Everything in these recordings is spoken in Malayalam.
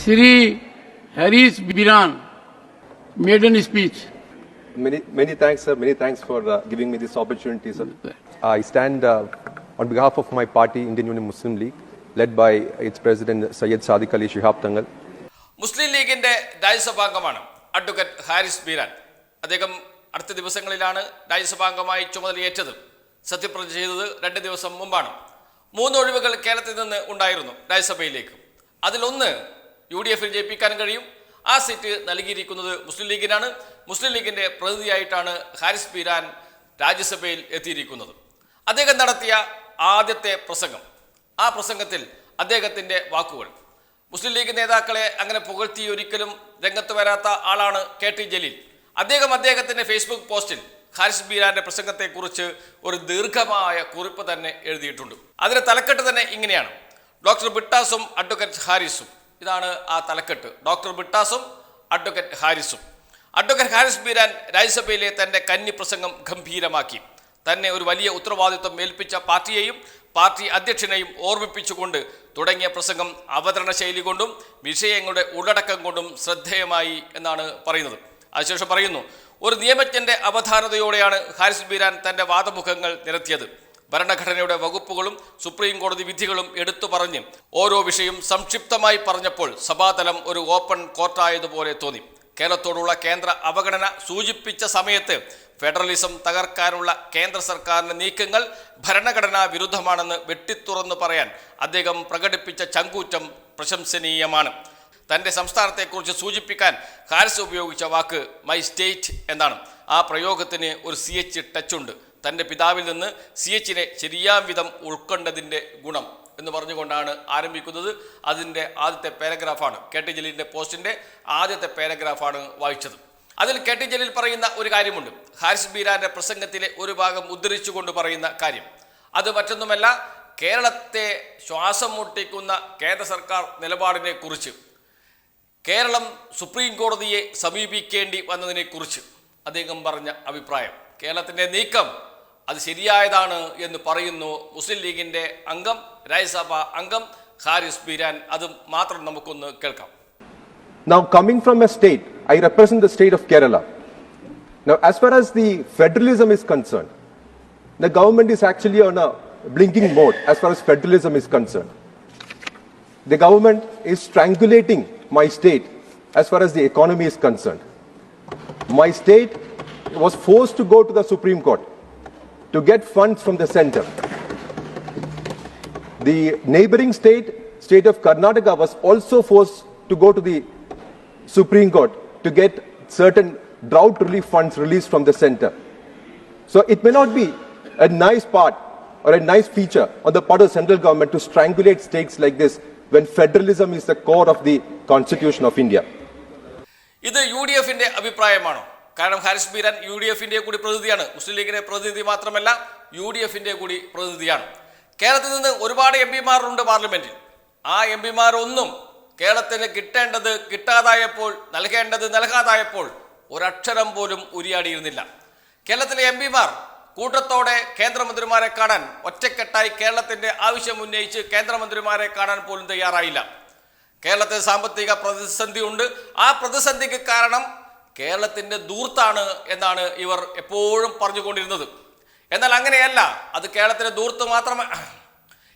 Sri Haris Biran maiden speech. Many, many thanks, sir. Many thanks for uh, giving me this opportunity, sir. I stand uh, on behalf of my party, Indian Union Muslim League, led by its president Syed Sadiq Ali Shihab Tangal. മുസ്ലിം ലീഗിന്റെ രാജ്യസഭാംഗമാണ് അഡ്വക്കേറ്റ് ഹാരിസ് ബീരാൻ അദ്ദേഹം അടുത്ത ദിവസങ്ങളിലാണ് രാജ്യസഭാംഗമായി ചുമതലയേറ്റത് സത്യപ്രതിജ്ഞ ചെയ്തത് രണ്ട് ദിവസം മുമ്പാണ് മൂന്ന് ഒഴിവുകൾ കേരളത്തിൽ നിന്ന് ഉണ്ടായിരുന്നു രാജ്യസഭയിലേക്ക് അതിലൊന്ന് യു ഡി എഫിൽ ജയിപ്പിക്കാൻ കഴിയും. ആ സീറ്റ് നൽകിയിരിക്കുന്നത് മുസ്ലിം ലീഗിനാണ്. മുസ്ലിം ലീഗിന്റെ പ്രതിനിധിയായിട്ടാണ് ഹാരിസ് പീരാൻ രാജ്യസഭയിൽ എത്തിയിരിക്കുന്നത്. അദ്ദേഹം നടത്തിയ ആദ്യത്തെ പ്രസംഗം. ആ പ്രസംഗത്തിൽ അദ്ദേഹത്തിന്റെ വാക്കുകൾ. മുസ്ലിം ലീഗ് നേതാക്കളെ അങ്ങനെ പുകഴ്ത്തി ഒരിക്കലും രംഗത്ത് വരാത്ത ആളാണ് കെ ടി ജലീൽ. അദ്ദേഹം അദ്ദേഹത്തിന്റെ ഫേസ്ബുക്ക് പോസ്റ്റിൽ ഹാരിസ് ബീരാന്റെ പ്രസംഗത്തെക്കുറിച്ച് ഒരു ദീർഘമായ കുറിപ്പ് തന്നെ എഴുതിയിട്ടുണ്ട്. അതിന്റെ തലക്കെട്ട് തന്നെ ഇങ്ങനെയാണ്. ഡോക്ടർ ബിട്ടാസും അഡ്വക്കേറ്റ് ഹാരിസും ഇതാണ് ആ തലക്കെട്ട്. ഡോക്ടർ ബിട്ടാസും അഡ്വക്കേറ്റ് ഹാരിസും. അഡ്വക്കേറ്റ് ഹാരിസ് ബീരാൻ രാജ്യസഭയിലെ തന്റെ കന്നി പ്രസംഗം ഗംഭീരമാക്കി. തന്നെ ഒരു വലിയ ഉത്തരവാദിത്വം ഏൽപ്പിച്ച പാർട്ടിയെയും പാർട്ടി അധ്യക്ഷനെയും ഓർമ്മിപ്പിച്ചുകൊണ്ട് തുടങ്ങിയ പ്രസംഗം അവതരണ ശൈലി കൊണ്ടും വിഷയങ്ങളുടെ ഉള്ളടക്കം കൊണ്ടും ശ്രദ്ധേയമായി എന്നാണ് പറയുന്നത്. അതിനുശേഷം പറയുന്നു ഒരു നിയമജ്ഞന്റെ അവധാനതയോടെയാണ് ഹാരിസ് ബീരാൻ തന്റെ വാദമുഖങ്ങൾ നിരത്തിയത്. ഭരണഘടനയുടെ വകുപ്പുകളും സുപ്രീം കോടതി വിധികളും എടുത്തു പറഞ്ഞ് ഓരോ വിഷയം സംക്ഷിപ്തമായി പറഞ്ഞപ്പോൾ സഭാതലം ഒരു ഓപ്പൺ കോർട്ടായതുപോലെ തോന്നി. കേരളത്തോടുള്ള കേന്ദ്ര അവഗണന സൂചിപ്പിച്ച സമയത്ത് ഫെഡറലിസം തകർക്കാനുള്ള കേന്ദ്ര സർക്കാരിന്റെ നീക്കങ്ങൾ ഭരണഘടനാ വിരുദ്ധമാണെന്ന് വെട്ടിത്തുറന്നു പറയാൻ അദ്ദേഹം പ്രകടിപ്പിച്ച ചങ്കൂറ്റം പ്രശംസനീയമാണ്. തന്റെ സംസ്ഥാനത്തെക്കുറിച്ച് സൂചിപ്പിക്കാൻ ഹാരിസ് ഉപയോഗിച്ച വാക്ക് മൈ സ്റ്റേറ്റ് എന്നാണ്. ആ പ്രയോഗത്തിന് ഒരു സി എച്ച് ടച്ച് തന്റെ പിതാവിൽ നിന്ന് സി എച്ചിനെ ശരിയാം വിധം ഉൾക്കൊണ്ടതിന്റെ ഗുണം എന്ന് പറഞ്ഞുകൊണ്ടാണ് ആരംഭിക്കുന്നത്. അതിന്റെ ആദ്യത്തെ പാരഗ്രാഫാണ് കെ ടി ജലീലിന്റെ പോസ്റ്റിന്റെ ആദ്യത്തെ പാരഗ്രാഫാണ് വായിച്ചത്. അതിൽ കെ ടി ജലീൽ പറയുന്ന ഒരു കാര്യമുണ്ട്. ഹാരിസ് ബീരാന്റെ പ്രസംഗത്തിലെ ഒരു ഭാഗം ഉദ്ധരിച്ചുകൊണ്ട് പറയുന്ന കാര്യം. അത് മറ്റൊന്നുമല്ല കേരളത്തെ ശ്വാസം മുട്ടിക്കുന്ന കേന്ദ്ര സർക്കാർ നിലപാടിനെ കുറിച്ച് കേരളം സുപ്രീം കോടതിയെ സമീപിക്കേണ്ടി വന്നതിനെക്കുറിച്ച് അദ്ദേഹം പറഞ്ഞ അഭിപ്രായം. കേരളത്തിന്റെ നീക്കം അത് ശരിയായതാണ് എന്ന് പറയുന്നു മുസ്ലിം ലീഗിന്റെ അംഗം രാജ്യസഭ അംഗം ഹാരിസ് ബീരാൻ അത് മാത്രം നമുക്കൊന്ന് കേൾക്കാം Now, coming from a state, I represent the state of Kerala. Now, as far as the federalism is concerned, the government is actually on a blinking mode as far as federalism is concerned. The government is strangulating my state as far as the economy is concerned. My state was forced to go to the Supreme Court to get funds from the center. The neighboring state, state of Karnataka, was also forced to go to the Supreme Court to get certain drought relief funds released from the center. So it may not be a nice part or a nice feature on the part of the central government to strangulate states like this when federalism is the core of the constitution of India. ഇത് യു ഡി എഫിന്റെ അഭിപ്രായമാണോ കാരണം ഹാരിസ് ബീരാൻ യു ഡി എഫിന്റെ കൂടി പ്രതിനിധിയാണ്. മുസ്ലിം ലീഗിന്റെ പ്രതിനിധി മാത്രമല്ല യു ഡി എഫിന്റെ കൂടി പ്രതിനിധിയാണ്. കേരളത്തിൽ നിന്ന് ഒരുപാട് എം പിമാരുണ്ട് പാർലമെന്റിൽ. ആ എം പിമാരൊന്നും കേരളത്തിന് കിട്ടേണ്ടത് കിട്ടാതായപ്പോൾ നൽകേണ്ടത് നൽകാതായപ്പോൾ ഒരക്ഷരം പോലും ഉരിയാടിയിരുന്നില്ല. കേരളത്തിലെ എം പിമാർ കൂട്ടത്തോടെ കേന്ദ്രമന്ത്രിമാരെ കാണാൻ ഒറ്റക്കെട്ടായി കേരളത്തിന്റെ ആവശ്യം ഉന്നയിച്ച് കേന്ദ്രമന്ത്രിമാരെ കാണാൻ പോലും തയ്യാറായില്ല. കേരളത്തിൽ സാമ്പത്തിക പ്രതിസന്ധി ഉണ്ട് ആ പ്രതിസന്ധിക്ക് കാരണം കേരളത്തിന്റെ ദൂർത്താണ് എന്നാണ് ഇവർ എപ്പോഴും പറഞ്ഞുകൊണ്ടിരുന്നത്. എന്നാൽ അങ്ങനെയല്ല അത് കേരളത്തിന്റെ ദൂർത്ത് മാത്രമേ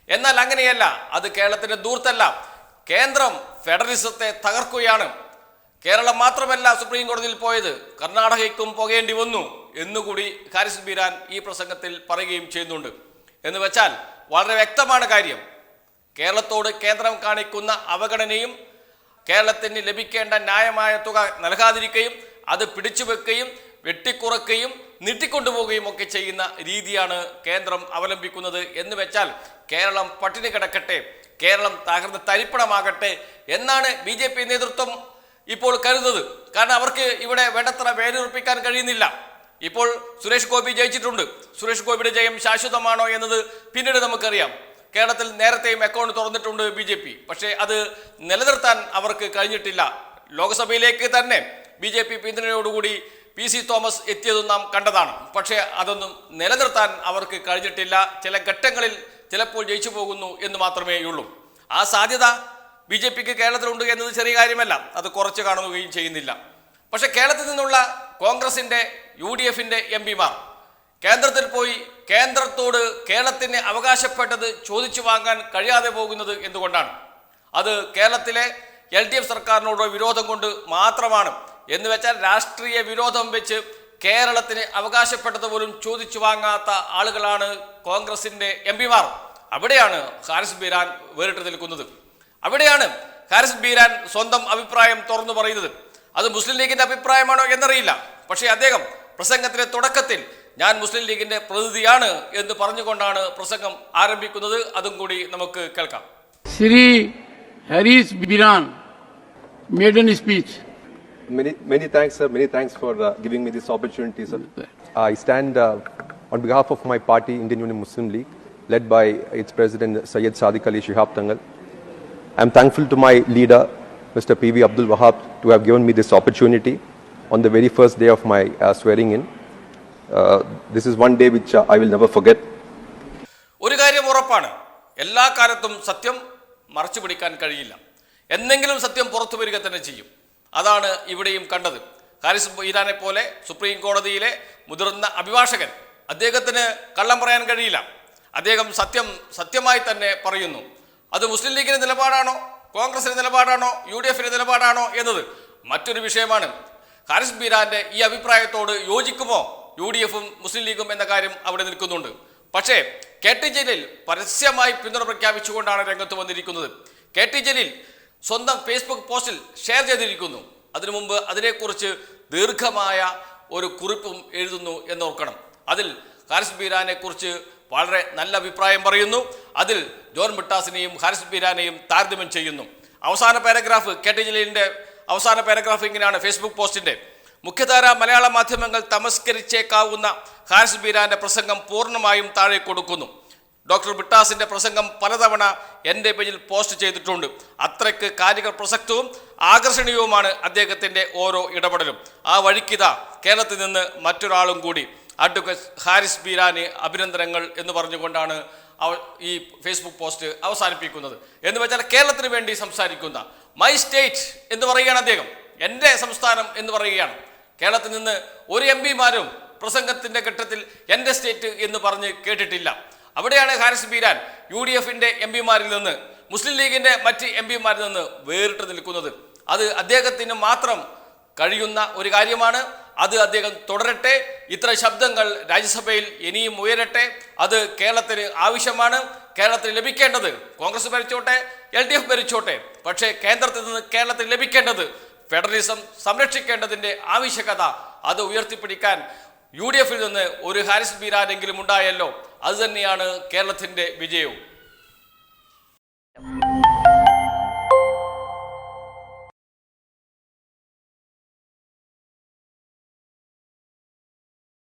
എന്നാൽ അങ്ങനെയല്ല അത് കേരളത്തിന്റെ ദൂർത്തല്ല. കേന്ദ്രം ഫെഡറലിസത്തെ തകർക്കുകയാണ്. കേരളം മാത്രമല്ല സുപ്രീം കോടതിയിൽ പോയത്. കർണാടകയ്ക്കും പോകേണ്ടി വന്നു എന്നുകൂടി ഹാരിസ് ബീരാൻ ഈ പ്രസംഗത്തിൽ പറയുകയും ചെയ്യുന്നുണ്ട്. എന്ന് വെച്ചാൽ വളരെ വ്യക്തമാണ് കാര്യം. കേരളത്തോട് കേന്ദ്രം കാണിക്കുന്ന അവഗണനയും കേരളത്തിന് ലഭിക്കേണ്ട ന്യായമായ തുക നൽകാതിരിക്കുകയും അത് പിടിച്ചുവെക്കുകയും വെട്ടിക്കുറക്കുകയും നീട്ടിക്കൊണ്ടുപോവുകയും ഒക്കെ ചെയ്യുന്ന രീതിയാണ് കേന്ദ്രം അവലംബിക്കുന്നത് എന്ന് വെച്ചാൽ കേരളം പട്ടിണി കിടക്കട്ടെ കേരളം തകർന്ന് തരിപ്പണമാകട്ടെ എന്നാണ് ബി ജെ പി നേതൃത്വം ഇപ്പോൾ കരുതുന്നത്. കാരണം അവർക്ക് ഇവിടെ വേണ്ടത്ര വേരുറപ്പിക്കാൻ കഴിയുന്നില്ല. ഇപ്പോൾ സുരേഷ് ഗോപി ജയിച്ചിട്ടുണ്ട്. സുരേഷ് ഗോപിയുടെ ജയം ശാശ്വതമാണോ എന്നത് പിന്നീട് നമുക്കറിയാം. കേരളത്തിൽ നേരത്തെയും അക്കൗണ്ട് തുറന്നിട്ടുണ്ട് ബി ജെ പി. പക്ഷേ അത് നിലനിർത്താൻ അവർക്ക് കഴിഞ്ഞിട്ടില്ല. ലോക്സഭയിലേക്ക് തന്നെ ബി ജെ പി പിന്തുണയോടുകൂടി പി സി തോമസ് എത്തിയതും നാം കണ്ടതാണ്. പക്ഷേ അതൊന്നും നിലനിർത്താൻ അവർക്ക് കഴിഞ്ഞിട്ടില്ല. ചില ഘട്ടങ്ങളിൽ ചിലപ്പോൾ ജയിച്ചു പോകുന്നു എന്ന് മാത്രമേ ഉള്ളൂ. ആ സാധ്യത ബി ജെ പിക്ക് കേരളത്തിലുണ്ട് എന്നത് ചെറിയ കാര്യമല്ല. അത് കുറച്ച് കാണുകയും ചെയ്യുന്നില്ല. പക്ഷേ കേരളത്തിൽ നിന്നുള്ള കോൺഗ്രസിന്റെ യു ഡി എഫിന്റെ എം പിമാർ കേന്ദ്രത്തിൽ പോയി കേന്ദ്രത്തോട് കേരളത്തിന് അവകാശപ്പെട്ടത് ചോദിച്ചു വാങ്ങാൻ കഴിയാതെ പോകുന്നത് എന്തുകൊണ്ടാണ്? അത് കേരളത്തിലെ എൽ ഡി എഫ് സർക്കാരിനോട് വിരോധം കൊണ്ട് മാത്രമാണ്. എന്ന് വെച്ചാൽ രാഷ്ട്രീയ വിരോധം വെച്ച് കേരളത്തിന് അവകാശപ്പെട്ടത് പോലും ചോദിച്ചു വാങ്ങാത്ത ആളുകളാണ് കോൺഗ്രസിന്റെ എം പിമാർ. അവിടെയാണ് ഹാരിസ് ബീരാൻ വേറിട്ട് നിൽക്കുന്നത്. അവിടെയാണ് ഹാരിസ് ബീരാൻ സ്വന്തം അഭിപ്രായം തുറന്നു പറയുന്നത്. അത് മുസ്ലിം ലീഗിന്റെ അഭിപ്രായമാണോ എന്നറിയില്ല. പക്ഷേ അദ്ദേഹം പ്രസംഗത്തിലെ തുടക്കത്തിൽ ഞാൻ മുസ്ലിം ലീഗിന്റെ പ്രതിനിധിയാണ് എന്ന് പറഞ്ഞുകൊണ്ടാണ് പ്രസംഗം ആരംഭിക്കുന്നത് അതും കൂടി നമുക്ക് കേൾക്കാം Shri Harish Beeran made speech speech. Many, many thanks, sir. Many thanks for uh, giving me this opportunity, sir. I stand uh, on behalf of my party, Indian Union Muslim League, led by its president, sayed Sadiq Ali Shihab Tangal. am thankful to my leader, Mr. P.V. Abdul Wahab, to have given me this opportunity on the very first day of my uh, swearing in. Uh, is one day which I will never forget. ഒരു കാര്യം ഉറപ്പാണ്. എല്ലാ കാലത്തും സത്യം മറച്ചു പിടിക്കാൻ കഴിയില്ല. എന്തെങ്കിലും സത്യം പുറത്തു വരിക തന്നെ ചെയ്യും. അതാണ് ഇവിടെയും കണ്ടത്. ഹാരിസ് ഈരാനെ പോലെ സുപ്രീം കോടതിയിലെ മുതിർന്ന അഭിഭാഷകൻ അദ്ദേഹത്തിന് കള്ളം പറയാൻ കഴിയില്ല. അദ്ദേഹം സത്യം സത്യമായി തന്നെ പറയുന്നു. അത് മുസ്ലിം ലീഗിന്റെ നിലപാടാണോ? കോൺഗ്രസിന്റെ നിലപാടാണോ? യു ഡി എഫിന്റെ നിലപാടാണോ? എന്നത് മറ്റൊരു വിഷയമാണ്. ഹാരിസ് ബീരാന്റെ ഈ അഭിപ്രായത്തോട് യോജിക്കുമോ? യു ഡി എഫും മുസ്ലിം ലീഗും എന്ന കാര്യം അവിടെ നിൽക്കുന്നുണ്ട്. പക്ഷേ കെ ടി ജലീൽ പരസ്യമായി പിന്തുണ പ്രഖ്യാപിച്ചുകൊണ്ടാണ് രംഗത്ത് വന്നിരിക്കുന്നത്. കെ ടി ജലീൽ സ്വന്തം ഫേസ്ബുക്ക് പോസ്റ്റിൽ ഷെയർ ചെയ്തിരിക്കുന്നു. അതിനു മുമ്പ് അതിനെക്കുറിച്ച് ദീർഘമായ ഒരു കുറിപ്പും എഴുതുന്നു എന്നോർക്കണം. അതിൽ ഹാരിസ് ബീരാനെ കുറിച്ച് വളരെ നല്ല അഭിപ്രായം പറയുന്നു. അതിൽ ജോൺ ബിട്ടാസിനെയും ഹാരിസ് ബീരാനെയും താരതമ്യം ചെയ്യുന്നു. അവസാന പാരഗ്രാഫ് കെ ടി ജലീലിന്റെ അവസാന പാരഗ്രാഫ് ഇങ്ങനെയാണ് ഫേസ്ബുക്ക് പോസ്റ്റിന്റെ. മുഖ്യധാര മലയാള മാധ്യമങ്ങൾ തമസ്കരിച്ചേക്കാവുന്ന ഹാരിസ് ബീരാന്റെ പ്രസംഗം പൂർണമായും താഴെ കൊടുക്കുന്നു ഡോക്ടർ ബിട്ടാസിന്റെ പ്രസംഗം പലതവണ എന്റെ പേജിൽ പോസ്റ്റ് ചെയ്തിട്ടുണ്ട്. അത്രയ്ക്ക് കാര്യങ്ങൾ പ്രസക്തവും ആകർഷണീയവുമാണ് അദ്ദേഹത്തിന്റെ ഓരോ ഇടപെടലും. ആ വഴിക്കിത കേരളത്തിൽ നിന്ന് മറ്റൊരാളും കൂടി അഡ്വക്കേറ്റ് ഹാരിസ് ബീരാന് അഭിനന്ദനങ്ങൾ എന്ന് പറഞ്ഞുകൊണ്ടാണ് അവ ഈ ഫേസ്ബുക്ക് പോസ്റ്റ് അവസാനിപ്പിക്കുന്നത്. എന്ന് വെച്ചാൽ കേരളത്തിന് വേണ്ടി സംസാരിക്കുന്ന മൈ സ്റ്റേറ്റ് എന്ന് പറയുകയാണ് അദ്ദേഹം. എന്റെ സംസ്ഥാനം എന്ന് പറയുകയാണ്. കേരളത്തിൽ നിന്ന് ഒരു എം പിമാരും പ്രസംഗത്തിന്റെ ഘട്ടത്തിൽ എന്റെ സ്റ്റേറ്റ് എന്ന് പറഞ്ഞ് കേട്ടിട്ടില്ല. അവിടെയാണ് ഹാരിസ് ബീരാൻ യു ഡി എഫിന്റെ എം പിമാരിൽ നിന്ന് മുസ്ലിം ലീഗിന്റെ മറ്റ് എം പിമാരിൽ നിന്ന് വേറിട്ട് നിൽക്കുന്നത്. അത് അദ്ദേഹത്തിന് മാത്രം കഴിയുന്ന ഒരു കാര്യമാണ്. അത് അദ്ദേഹം തുടരട്ടെ. ഇത്ര ശബ്ദങ്ങൾ രാജ്യസഭയിൽ ഇനിയും ഉയരട്ടെ. അത് കേരളത്തിന് ആവശ്യമാണ്. കേരളത്തിന് ലഭിക്കേണ്ടത് കോൺഗ്രസ് ഭരിച്ചോട്ടെ എൽ ഡി എഫ് ഭരിച്ചോട്ടെ. പക്ഷേ കേന്ദ്രത്തിൽ നിന്ന് കേരളത്തിന് ലഭിക്കേണ്ടത് ഫെഡറലിസം സംരക്ഷിക്കേണ്ടതിന്റെ ആവശ്യകത അത് ഉയർത്തിപ്പിടിക്കാൻ യു ഡി എഫിൽ നിന്ന് ഒരു ഹാരിസ് ബീരാരെങ്കിലും ഉണ്ടായല്ലോ. അത് തന്നെയാണ് കേരളത്തിന്റെ വിജയവും.